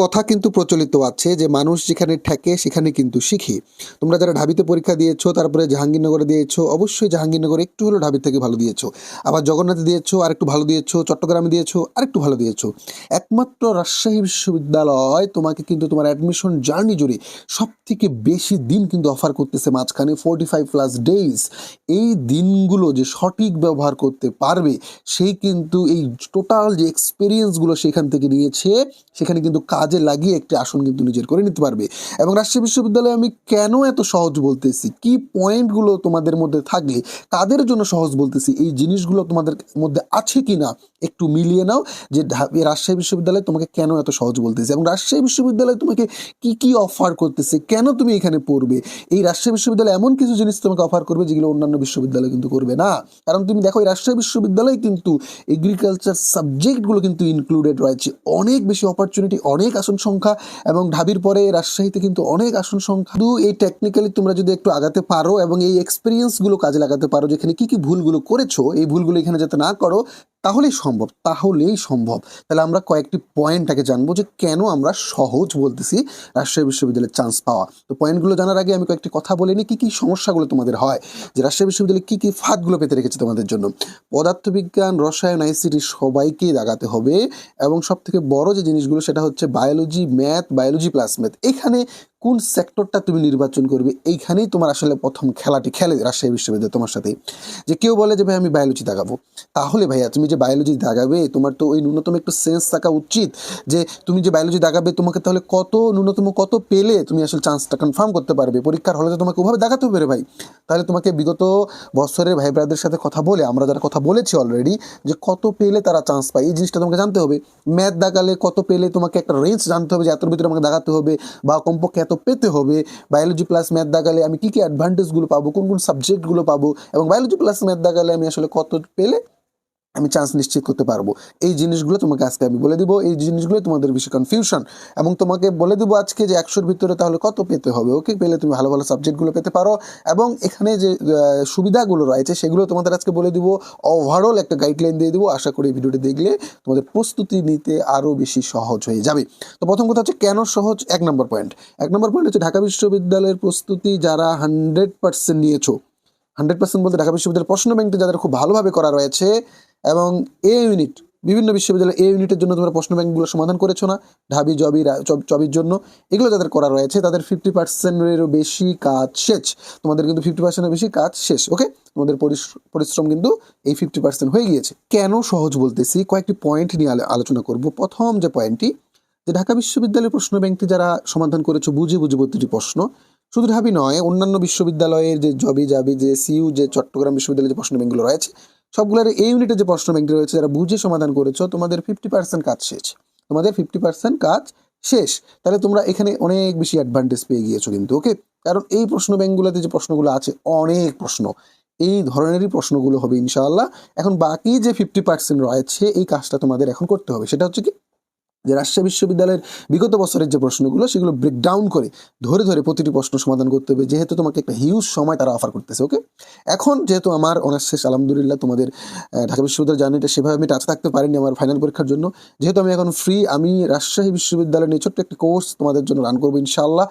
কথা কিন্তু প্রচলিত আছে যে মানুষ যেখানে ঠেকে সেখানে কিন্তু শিখে। তোমরা যারা ঢাবিতে পরীক্ষা দিয়েছ, তারপরে জাহাঙ্গীরনগরে দিয়েছ, অবশ্যই জাহাঙ্গীরনগরে একটু হলো ঢাবির থেকে ভালো দিয়েছ। আবার জগন্নাথে দিয়েছ আর একটু ভালো দিয়েছ, চট্টগ্রামে দিয়েছ আর একটু ভালো দিয়েছ। একমাত্র রাজশাহী বিশ্ববিদ্যালয় তোমাকে কিন্তু তোমার অ্যাডমিশন জার্নি জুড়ে সব থেকে বেশি দিন কিন্তু অফার করতেছে মাঝখানে ফোর্টি ফাইভ প্লাস ডেইজ এই দিনগুলো যে সঠিক ব্যবহার করতে পারবে সেই কিন্তু এই টোটাল যে এক্সপিরিয়েন্সগুলো সেখান থেকে নিয়েছে, সেখানে কিন্তু কাজে লাগিয়ে একটি আসন কিন্তু নিজের করে নিতে পারবে। এবং রাজশাহী বিশ্ববিদ্যালয়ে আমি কেন এত সহজ বলতেছি? কি পয়েন্টগুলো তোমাদের মধ্যে থাকলে কাদের জন্য সহজ বলতেছি? এই জিনিসগুলো তোমাদের মধ্যে আছে কি না একটু মিলিয়ে নাও, যে রাজশাহী বিশ্ববিদ্যালয় তোমাকে কেন এত সহজ বলতেছে? এবং রাজশাহী বিশ্ববিদ্যালয় তোমাকে কি কি অফার করতেছে? কেন তুমি এখানে পড়বে? এই রাজশাহী বিশ্ববিদ্যালয় এমন কিছু জিনিস তোমাকে অফার করবে যেগুলো অন্যান্য বিশ্ববিদ্যালয় কিন্তু করবে না। কারণ তুমি দেখো, এই রাজশাহী বিশ্ববিদ্যালয় কিন্তু এগ্রিকালচার সাবজেক্টগুলো কিন্তু ইনক্লুডেড রয়েছে। অনেক বেশি অপরচুনিটি অনেক আসন সংখ্যা এবং ঢাবির পরে রাজশাহীতে কিন্তু অনেক আসন সংখ্যা। শুধু এই টেকনিক্যালি তোমরা যদি একটু আগাতে পারো এবং এই এক্সপিরিয়েন্সগুলো কাজে লাগাতে পারো, যেখানে কি কি ভুলগুলো করেছ, এই ভুলগুলো এখানে যাতে না করো তাহলেই সম্ভব তাহলেই সম্ভব। তাহলে আমরা কয়েকটি পয়েন্ট আগে জানব যে কেন আমরা সহজ বলতেছি রাজশাহী বিশ্ববিদ্যালয়ের চান্স পাওয়া। তো পয়েন্টগুলো জানার আগে আমি কয়েকটি কথা বলে নিই, কী কী সমস্যাগুলো তোমাদের হয়, যে রাজশাহী বিশ্ববিদ্যালয়ে কী কী ফাঁদগুলো পেতে রেখেছে তোমাদের জন্য। পদার্থবিজ্ঞান, রসায়ন আইসিটি সবাইকেই দাগাতে হবে এবং সব থেকে বড় যে জিনিসগুলো সেটা হচ্ছে biology math biology plus math এখানে কোন সেক্টরটা তুমি নির্বাচন করবে? এইখানেই তোমার আসলে প্রথম খেলাটি খেলে রাজশাহী বিশ্ববিদ্যালয় তোমার সাথে। যে কেউ বলে যে, ভাই, আমি বায়োলজি দাগাবো তাহলে ভাইয়া, তুমি যে বায়োলজি দাগাবে তোমার তো ওই ন্যূনতম একটু সেন্স থাকা উচিত যে, তুমি যে বায়োলজি দাগাবে তোমাকে তাহলে কত ন্যূনতম কত পেলে তুমি আসলে চান্সটা কনফার্ম করতে পারবে। পরীক্ষার হলে তো তোমাকে ওভাবে দেখাতে হবে ভাই। তাহলে তোমাকে বিগত বছরের ভাই ব্রাদের সাথে কথা বলে, আমরা যারা কথা বলেছি অলরেডি যে কত পেলে তারা চান্স পায়, এই জিনিসটা তোমাকে জানতে হবে। ম্যাথ দাগালে কত পেলে তোমাকে একটা রেঞ্জ জানতে হবে যে, এতর ভিতরে আমাকে দাগাতে হবে বা কমপক্ষে এত পেতে হবে। বায়োলজি প্লাস ম্যাথ দেখালে আমি কী কী অ্যাডভান্টেজগুলো পাবো, কোন কোন সাবজেক্টগুলো পাবো এবং বায়োলজি প্লাস ম্যাথ দাগালে আমি আসলে কত পেলে আমি চান্স নিশ্চিত করতে পারব। এই জিনিসগুলো তোমাকে আজকে আমি বলে দিব, এই জিনিসগুলো তোমাদের বেশি কনফিউশন এবং তোমাকে বলে দিব আজকে যে একশোর ভিতরে তাহলে কত পেতে হবে? ওকে পেলে তুমি ভালো ভালো সাবজেক্টগুলো পেতে পারো এবং এখানে যে সুবিধাগুলো রয়েছে সেগুলো তোমাদের আজকে বলে দিব। ওভারঅল একটা গাইডলাইন দিয়ে দিব। আশা করি ভিডিওটি দেখলে তোমাদের প্রস্তুতি নিতে আরও বেশি সহজ হয়ে যাবে। তো প্রথম কথা হচ্ছে কেন সহজ? এক নম্বর পয়েন্ট এক নম্বর পয়েন্ট হচ্ছে ঢাকা বিশ্ববিদ্যালয়ের প্রস্তুতি যারা হান্ড্রেড পার্সেন্ট নিয়েছো। হান্ড্রেড পার্সেন্ট বলতে ঢাকা বিশ্ববিদ্যালয়ের প্রশ্ন ব্যাংকটি যাদের খুব ভালোভাবে করা রয়েছে এবং এ ইউনিট বিভিন্ন বিশ্ববিদ্যালয়ে এ ইউনিটের জন্য তোমরা প্রশ্ন ব্যাংকগুলো সমাধান করেছ না, ঢাবি, জবি চবির জন্য। এগুলো যাদের করা রয়েছে, তাদের ফিফটি পার্সেন্টেরও বেশি কাজ শেষ। তোমাদের কিন্তু ফিফটি পার্সেন্টের বেশি কাজ শেষ ওকে তোমাদের পরিশ- পরিশ্রম কিন্তু এই ফিফটি পার্সেন্ট হয়ে গিয়েছে। কেন সহজ বলতেছি? কয়েকটি পয়েন্ট নিয়ে আলো- আলোচনা করব। প্রথম যে পয়েন্টটি যে ঢাকা বিশ্ববিদ্যালয়ের প্রশ্ন ব্যাংকটি যারা সমাধান করেছ, বুঝে বুঝে প্রতিটি প্রশ্ন। শুধু ঢাবি নয়, অন্যান্য বিশ্ববিদ্যালয়ের যে জবি, জাবি, যে সিইউ যে চট্টগ্রাম বিশ্ববিদ্যালয়ের যে প্রশ্ন ব্যাংকগুলো রয়েছে সবগুলোর এই ইউনিটে যে প্রশ্ন ব্যাংকটি রয়েছে, যারা বুঝে সমাধান করেছ, তোমাদের ফিফটি পার্সেন্ট কাজ শেষ। তোমাদের ফিফটি পার্সেন্ট কাজ শেষ। তাহলে তোমরা এখানে অনেক বেশি অ্যাডভান্টেজ পেয়ে গিয়েছো কিন্তু ওকে কারণ এই প্রশ্ন ব্যাংকগুলোতে যে প্রশ্নগুলো আছে, অনেক প্রশ্ন। এই ধরনেরই প্রশ্নগুলো হবে, ইনশাআল্লাহ। এখন বাকি যে ফিফটি পার্সেন্ট রয়েছে, এই কাজটা তোমাদের এখন করতে হবে। সেটা হচ্ছে কি? যে রাজশাহী বিশ্ববিদ্যালয়ের বিগত বছরের যে প্রশ্নগুলো, সেগুলো ব্রেকডাউন করে ধরে ধরে প্রতিটি প্রশ্ন সমাধান করতে হবে। যেহেতু তোমাকে একটা হিউজ সময় তারা অফার করতেছে ওকে এখন যেহেতু আমার অনার্স শেষ, আলহামদুলিল্লাহ তোমাদের ঢাকা বিশ্ববিদ্যালয় জার্নিটা সেভাবে আমি টাচ থাকতে পারিনি আমার ফাইনাল পরীক্ষার জন্য। যেহেতু আমি এখন ফ্রি আমি রাজশাহী বিশ্ববিদ্যালয়ের নিয়ে ছোট্ট একটি কোর্স তোমাদের জন্য রান করব ইনশাল্লাহ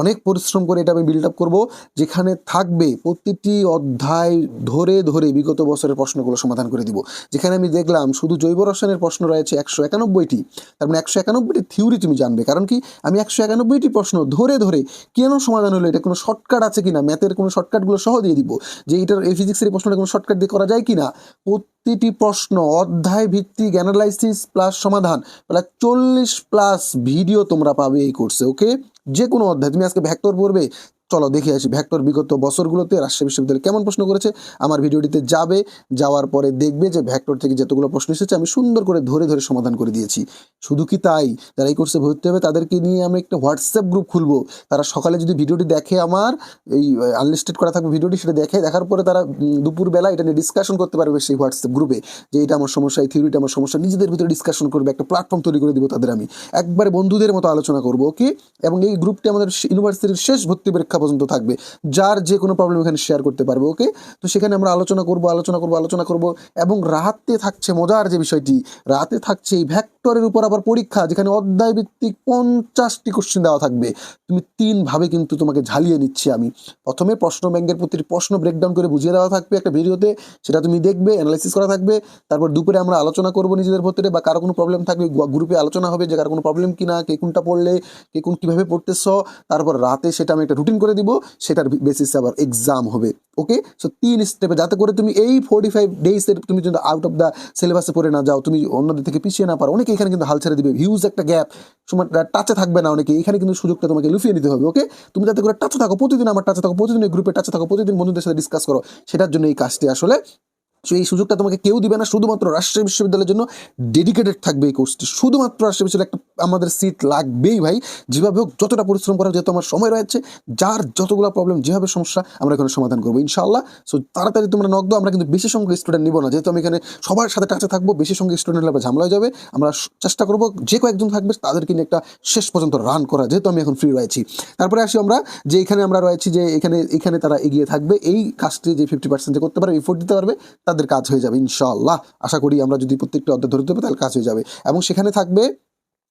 অনেক পরিশ্রম করে এটা আমি বিল্ড আপ করব, যেখানে থাকবে প্রতিটি অধ্যায় ধরে ধরে বিগত বছরের প্রশ্নগুলো সমাধান করে দিব। যেখানে আমি দেখলাম শুধু জৈব রসায়নের প্রশ্ন রয়েছে একশো একানব্বইটি, তার মানে একশো একানব্বইটি থিওরি তুমি জানবে। কারণ কি? আমি একশো একানব্বইটি প্রশ্ন ধরে ধরে কেন সমাধান হলো? এটা কোনো শর্টকাট আছে কিনা? ম্যাথের কোনো শর্টকাটগুলো সহ দিয়ে দিব যে এটার এই ফিজিক্সের এই প্রশ্নটা কোনো শর্টকাট দিয়ে করা যায় কিনা? প্রতিটি প্রশ্ন অধ্যায় ভিত্তিক অ্যানালাইসিস প্লাস সমাধান প্লাস চল্লিশ প্লাস ভিডিও তোমরা পাবে এই কোর্সে ওকে যে কোনো অধ্যায়। তুমি আজকে ভ্যাক্টর পড়বে? চলো দেখে আসি ভ্যাক্টর বিগত বছরগুলোতে রাজশাহী বিশ্ববিদ্যালয় কেমন প্রশ্ন করেছে? আমার ভিডিওটিতে যাবে, যাওয়ার পরে দেখবে যে ভ্যাক্টর থেকে যতগুলো প্রশ্ন এসেছে, আমি সুন্দর করে ধরে ধরে সমাধান করে দিয়েছি। শুধু কি তাই? যারা এই কোর্সে ভর্তি হবে তাদেরকে নিয়ে আমি একটা হোয়াটসঅ্যাপ গ্রুপ খুলবো। তারা সকালে যদি ভিডিওটি দেখে আমার, এই আনলিস্টেড করা থাকবে ভিডিওটি, সেটা দেখে দেখার পরে তারা দুপুরবেলা এটা নিয়ে ডিসকাশন করতে পারবে সেই হোয়াটসঅ্যাপ গ্রুপে যে এটা আমার সমস্যা, এই থিওরিটা আমার সমস্যা। নিজেদের ভিতরে ডিসকাশন করবে, একটা প্ল্যাটফর্ম তৈরি করে দিব তাদের আমি। একবারে বন্ধুদের মতো আলোচনা করব ওকে এবং এই গ্রুপটি আমাদের ইউনিভার্সিটির শেষ ভর্তি পরীক্ষা পর্যন্ত থাকবে। যার যে কোনো প্রবলেম এখানে শেয়ার করতে পারবে ওকে তো সেখানে আমরা আলোচনা করব আলোচনা করব আলোচনা করব, এবং রাতে থাকছে মজার যে বিষয়টি, রাতে থাকছে এই ভ্যাক্টরের উপর আবার পরীক্ষা, যেখানে অধ্যায় ভিত্তিক পঞ্চাশটি কোশ্চেন দেওয়া থাকবে। তুমি তিনভাবে কিন্তু তোমাকে ঝালিয়ে নিচ্ছি আমি। প্রথমে প্রশ্ন ব্যাংকের প্রতিটি প্রশ্ন ব্রেকডাউন করে বুঝিয়ে দেওয়া থাকবে একটা ভিডিওতে। সেটা তুমি দেখবে অ্যানালাইসিস করা থাকবে। তারপর দুপুরে আমরা আলোচনা করব নিজেদের ভিতরে বা কারও কোনো প্রবলেম থাকবে গ্রুপে আলোচনা হবে যে কারও কোনো প্রবলেম কিনা, কে কোনটা পড়লে, কে কোন কীভাবে পড়তেছ। তারপর রাতে সেটা আমি একটা রুটিন করে দিব, সেটার বেসিসে আবার এক্সাম হবে। ওকে সো তিন স্টেপে যাতে করে তুমি এই ফোর্টি ফাইভ ডেইসের তুমি যদি আউট অফ দ্য সিলেবাসে পড়ে না যাও, তুমি অন্যদের থেকে পিছিয়ে না পারো। অনেকে এখানে কিন্তু হাল ছেড়ে দিবে হিউজ একটা গ্যাপ সময় টাচে থাকবে না অনেকে, এখানে কিন্তু সুযোগটা তোমাকে লুফিয়ে নিতে হবে ওকে তুমি যাতে করে টাচে থাকো, প্রতিদিন আমার টাচে থাকো, প্রতিদিন গ্রুপে টাচে থাকো, প্রতিদিন বন্ধুদের সাথে ডিসকাস করো, সেটার জন্য এই কাজটি আসলে সো এই সুযোগটা তোমাকে কেউ দিবে না, শুধুমাত্র রাষ্ট্রীয় বিশ্ববিদ্যালয়ের জন্য ডেডিকেটেড থাকবে এই কোর্সটি শুধুমাত্র রাষ্ট্রীয় বিশ্ববিদ্যালয় একটা আমাদের সিট লাগবেই ভাই। যেভাবে হোক, যতটা পরিশ্রম করা যেহেতু আমার সময় রয়েছে, যার যতগুলো প্রবলেম যেভাবে সমস্যা, আমরা এখানে সমাধান করব, ইনশাআল্লাহ। সো তাড়াতাড়ি তোমরা নক দাও, আমরা কিন্তু বেশি সংখ্যক স্টুডেন্ট নিব না। যেহেতু আমি এখানে সবার সাথে টাচে থাকব, বেশি সংখ্যক স্টুডেন্ট হলে ঝামেলা যাবে। আমরা চেষ্টা করব, যে কয়েকজন থাকবে, তাদেরকে নিয়ে একটা শেষ পর্যন্ত রান করা। যেহেতু আমি এখন ফ্রি রয়েছি। তারপরে আসি আমরা, যে এখানে আমরা রয়েছি, যে এখানে এখানে তারা এগিয়ে থাকবে, এই কাজটি যে ফিফটি পার্সেন্ট করতে পারবে এফোর্ট দিতে পারবে, তাদের কাজ হয়ে যাবে, ইনশাআল্লাহ। আশা করি আমরা যদি প্রত্যেকটা অধ্যায় ধরতে পারি তাহলে কাজ হয়ে যাবে। এবং সেখানে থাকবে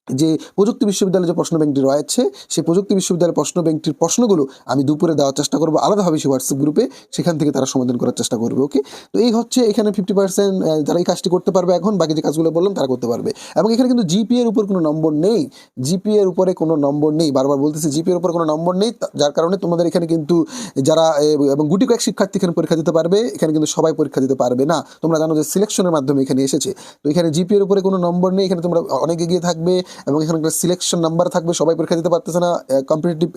যে প্রযুক্তি বিশ্ববিদ্যালয়ে যে প্রশ্ন ব্যাংকটি রয়েছে, সেই প্রযুক্তি বিশ্ববিদ্যালয়ের প্রশ্ন ব্যাংকটির প্রশ্নগুলো আমি দুপুরে দেওয়ার চেষ্টা করব। আলাদাভাবে সেই হোয়াটসঅ্যাপ গ্রুপে সেখান থেকে তারা সমাধান করার চেষ্টা করবে ওকে তো এই হচ্ছে এখানে ফিফটি পার্সেন্ট যারা এই কাজটি করতে পারবে এখন, বাকি যে কাজগুলো বললাম তারা করতে পারবে। এবং এখানে কিন্তু জিপিএ এর উপর কোনো নম্বর নেই। জিপিএ এর উপরে কোনো নম্বর নেই। বারবার বলতেছি জিপিএ এর উপর কোনো নম্বর নেই। যার কারণে তোমাদের এখানে কিন্তু যারা এবং গুটি কয়েক শিক্ষার্থী এখানে পরীক্ষা দিতে পারবে, এখানে কিন্তু সবাই পরীক্ষা দিতে পারবে না। তোমরা জানো যে সিলেকশনের মাধ্যমে এখানে এসেছে। তো এখানে জিপিএ এর উপরে কোনো নম্বর নেই। এখানে তোমরা অনেক এগিয়ে থাকবে। এবং এখানে সিলেকশন নাম্বার থাকবে সবাই পরীক্ষা দিতে পারতেছে না কম্পিটিটিভ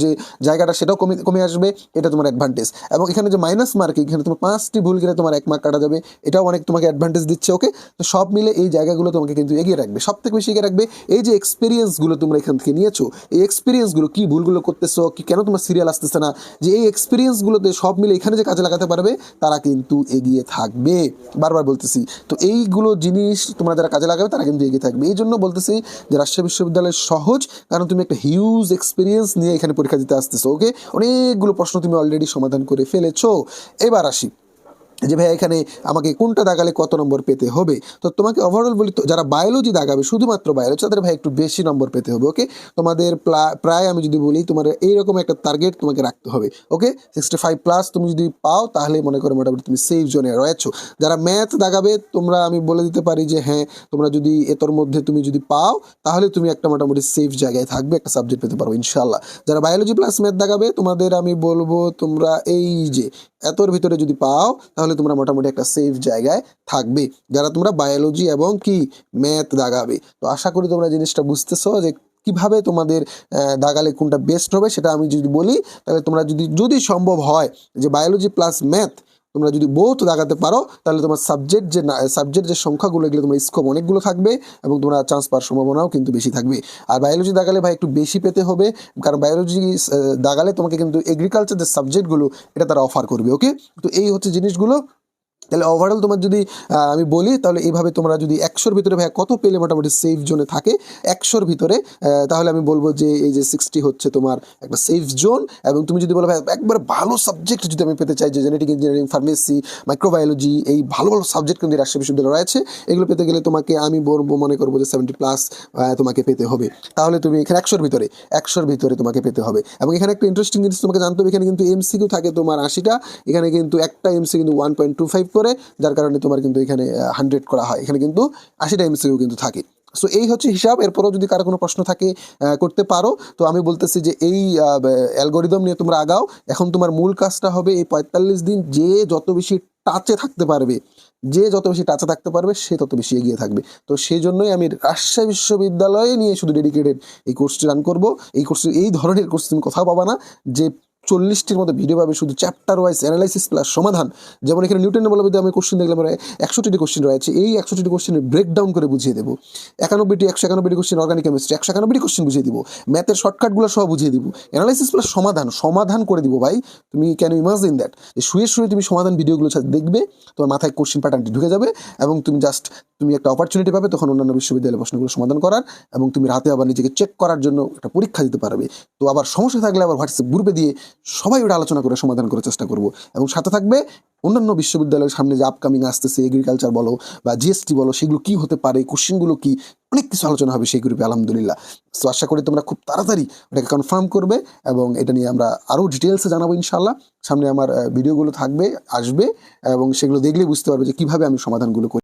যে জায়গাটা সেটাও কমে কমে আসবে, এটা তোমার অ্যাডভান্টেজ এবং এখানে যে মাইনাস মার্ক এখানে তোমার পাঁচটি ভুল গেলে তোমার এক মার্ক কাটা যাবে, এটাও অনেক তোমাকে অ্যাডভান্টেজ দিচ্ছে ওকে তো সব মিলে এই জায়গাগুলো তোমাকে কিন্তু এগিয়ে রাখবে। সব থেকে বেশি এগিয়ে রাখবে এই যে এক্সপিরিয়েন্সগুলো তোমরা এখান থেকে নিয়েছো, এই এক্সপিরিয়েন্সগুলো কি ভুলগুলো করতেছো, কি কেন তোমার সিরিয়াল আসতেছে না, যে এই এক্সপিরিয়েন্সগুলোতে সব মিলে এখানে যে কাজে লাগাতে পারবে, তারা কিন্তু এগিয়ে থাকবে। বারবার বলতেছি, তো এইগুলো জিনিস তোমরা যারা কাজে লাগাবে, তারা কিন্তু এগিয়ে থাকবে। এই জন্য বলতেছি, যে রাজশাহী বিশ্ববিদ্যালয় সহজ, কারণ তুমি একটা হিউজ এক্সপিরিয়েন্স নিয়ে এখানে পরীক্ষা দিতে আসতেছো ওকে অনেকগুলো প্রশ্ন তুমি অলরেডি সমাধান করে ফেলেছো। এবার আসি। যে ভাই এখানে আমাকে কোনটা দাগালে কত নম্বর পেতে হবে? তো তোমাকে ওভারঅল বলি যারা বায়োলজি দাগাবে, শুধুমাত্র বায়োলজি তাদের ভাই একটু বেশি নম্বর পেতে হবে ওকে তোমাদের প্রায় আমি যদি বলি, তোমার এইরকম একটা টার্গেট তোমাকে রাখতে হবে ওকে সিক্সটি ফাইভ প্লাস তুমি যদি পাও, তাহলে মনে করো মোটামুটি তুমি সেফ জোনে রয়েছো। যারা ম্যাথ দাগাবে, তোমরা আমি বলে দিতে পারি যে হ্যাঁ তোমরা যদি এতর মধ্যে তুমি যদি পাও, তাহলে তুমি একটা মোটামুটি সেফ জায়গায় থাকবে, একটা সাবজেক্ট পেতে পারো ইনশাল্লাহ যারা বায়োলজি প্লাস ম্যাথ দাগাবে, তোমাদের আমি বলব, তোমরা এই যে এতর ভিতরে যদি পাও, তাহলে তোমরা মোটামুটি একটা সেফ জায়গায় থাকবে। যারা তোমরা বায়োলজি এবং কি ম্যাথ দাগাবে। তো আশা করি তোমরা জিনিসটা বুঝতেছো যে কীভাবে তোমাদের দাগালে কোনটা বেস্ট হবে সেটা আমি যদি বলি, তাহলে তোমরা যদি যদি সম্ভব হয় যে বায়োলজি প্লাস ম্যাথ তোমরা যদি বহুত দাগাতে পারো, তাহলে তোমার সাবজেক্ট যে সাবজেক্ট যে সংখ্যাগুলো, এগুলো তোমার স্কোপ অনেকগুলো থাকবে এবং তোমরা চান্স পাওয়ার সম্ভাবনাও কিন্তু বেশি থাকবে। আর বায়োলজি দাগালে ভাই একটু বেশি পেতে হবে, কারণ বায়োলজি দাগালে তোমাকে কিন্তু এগ্রিকালচার যে সাবজেক্টগুলো এটা তারা অফার করবে ওকে তো এই হচ্ছে জিনিসগুলো। তাহলে ওভারঅল তোমার যদি আমি বলি, তাহলে এইভাবে তোমরা যদি একশোর ভিতরে ভাই, কত পেলে মোটামুটি সেফ জোনে থাকে একশোর ভিতরে তাহলে আমি বলব যে এই যে সিক্সটি হচ্ছে তোমার একটা সেফ জোন এবং তুমি যদি বলো ভাই, একবার ভালো সাবজেক্ট যদি আমি পেতে চাই, যে জেনেটিক ইঞ্জিনিয়ারিং ফার্মেসি মাইক্রোবায়োলজি এই ভালো ভালো সাবজেক্ট কিন্তু রাজশাহী বিশ্ববিদ্যালয় রয়েছে, এগুলো পেতে গেলে তোমাকে আমি বলব, মনে করব যে সেভেন্টি প্লাস তোমাকে পেতে হবে। তাহলে তুমি এখানে একশোর ভিতরে একশোর ভিতরে তোমাকে পেতে হবে। এবং এখানে একটা ইন্টারেস্টিং জিনিস তোমাকে জানতে হবে, এখানে কিন্তু এমসিকিউ থাকে তোমার আশিটা, এখানে কিন্তু একটা এমসি কিন্তু ওয়ান পয়েন্ট টু ফাইভ করে, যার কারণে তোমার কিন্তু এখানে হান্ড্রেড করা হয়। এখানে কিন্তু আশিটা এমসিকিউ কিন্তু থাকে। সো এই হচ্ছে হিসাব। এরপরেও যদি কারও কোনো প্রশ্ন থাকে করতে পারো। তো আমি বলতেছি যে এই অ্যালগোরিদম নিয়ে তোমরা আগাও। এখন তোমার মূল কাজটা হবে এই পঁয়তাল্লিশ দিন যে যত বেশি টাচে থাকতে পারবে, যে যত বেশি টাচে থাকতে পারবে, সে তত বেশি এগিয়ে থাকবে। তো সেই জন্যই আমি রাজশাহী বিশ্ববিদ্যালয়ে নিয়ে শুধু ডেডিকেটেড এই কোর্সটি রান করব। এই কোর্স এই ধরনের কোর্স তুমি কোথাও পাবা না। যে চল্লিশটির মতো ভিডিও পাবে শুধু চ্যাপ্টার ওয়াইজ অ্যানালাইসিস প্লাস সমাধান। যেমন এখানে নিউটনের বলবিদ্যা আমি কোশ্চেন দেখলাম একশোটি কোশ্চেন রয়েছে, এই একশোটি কোশ্চেনের ব্রেকডাউন করে বুঝিয়ে দেবো। একানব্বইটি, একশো একানব্বইটি কোশ্চেন অর্গানিক কেমিস্ট্রি একশো একানব্বইটি কোশ্চেন বুঝিয়ে দিব। ম্যাথের শর্টকাটগুলো সব বুঝিয়ে দিব। অ্যানালাইসিস প্লাস সমাধান সমাধান করে দিব ভাই। তুমি ক্যান ইমাজিন দ্যাট যে শুয়ে শুয়ে তুমি সমাধান ভিডিওগুলো দেখবে, তোমার মাথায় কোশ্চেন প্যাটার্নটি ঢুকে যাবে এবং তুমি জাস্ট তুমি একটা অপরচুনিটি পাবে তখন অন্যান্য বিশ্ববিদ্যালয়ের প্রশ্নগুলো সমাধান করার এবং তুমি রাতে আবার নিজেকে চেক করার জন্য একটা পরীক্ষা দিতে পারবে। তো আবার সমস্যা থাকলে আবার হোয়াটসঅ্যাপ গ্রুপে দিয়ে সবাই ওটা আলোচনা করে সমাধান করার চেষ্টা করব। এবং সাথে থাকবে অন্যান্য বিশ্ববিদ্যালয়ের সামনে যে আপকামিং আসতেছে এগ্রিকালচার বলো বা জিএসটি বলো, সেগুলো কি হতে পারে কোশ্চেনগুলো কি, অনেক কিছু আলোচনা হবে সেই গ্রুপে আলহামদুলিল্লাহ। সো আশা করি তোমরা খুব তাড়াতাড়ি ওটাকে কনফার্ম করবে এবং এটা নিয়ে আমরা আরও ডিটেলসে জানাব ইনশাল্লাহ সামনে আমার ভিডিওগুলো থাকবে, আসবে এবং সেগুলো দেখলে বুঝতে পারবে যে কীভাবে আমি সমাধানগুলো করি।